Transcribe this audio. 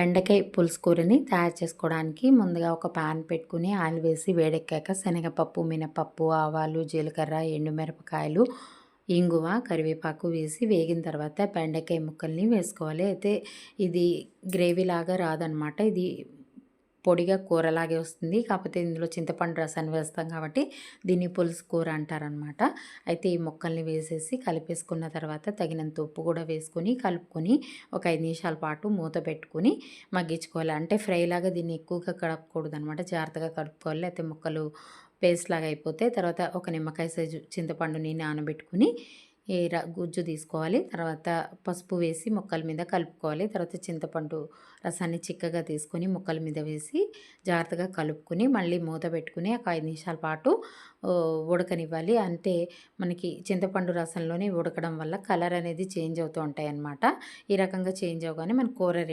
బెండకాయ పులుసు కూరని తయారు చేసుకోవడానికి ముందుగా ఒక పాన్ పెట్టుకుని ఆయిల్ వేసి వేడెక్కాక శనగపప్పు మినపప్పు ఆవాలు జీలకర్ర ఎండుమిరపకాయలు ఇంగువ కరివేపాకు వేసి వేగిన తర్వాత బెండకాయ ముక్కల్ని వేసుకోవాలి. అయితే ఇది గ్రేవీ లాగా రాదనమాట ఇది పొడిగా కూరలాగే వస్తుంది. కాకపోతే ఇందులో చింతపండు రసాన్ని వేస్తాం కాబట్టి దీన్ని పులుసు కూర అంటారనమాట అయితే ఈ మొక్కల్ని వేసేసి కలిపేసుకున్న తర్వాత తగినంత ఉప్పు కూడా వేసుకొని కలుపుకొని ఒక ఐదు నిమిషాల పాటు మూత పెట్టుకుని మగ్గించుకోవాలి. అంటే ఫ్రైలాగా దీన్ని ఎక్కువగా కడపకూడదు అనమాట జాగ్రత్తగా కలుపుకోవాలి. అయితే ముక్కలు పేస్ట్ లాగా అయిపోతే తర్వాత ఒక నిమ్మకాయ సైజు చింతపండుని నానబెట్టుకుని గుజ్జు తీసుకోవాలి. తర్వాత పసుపు వేసి ముక్కల మీద కలుపుకోవాలి. తర్వాత చింతపండు రసాన్ని చిక్కగా తీసుకొని ముక్కల మీద వేసి జాగ్రత్తగా కలుపుకొని మళ్ళీ మూత పెట్టుకుని ఒక ఐదు నిమిషాల పాటు ఉడకనివ్వాలి. అంటే మనకి చింతపండు రసంలోనే ఉడకడం వల్ల కలర్ అనేది చేంజ్ అవుతూ ఉంటాయి అన్నమాట ఈ రకంగా చేంజ్ అవగానే మన కూర రెడీ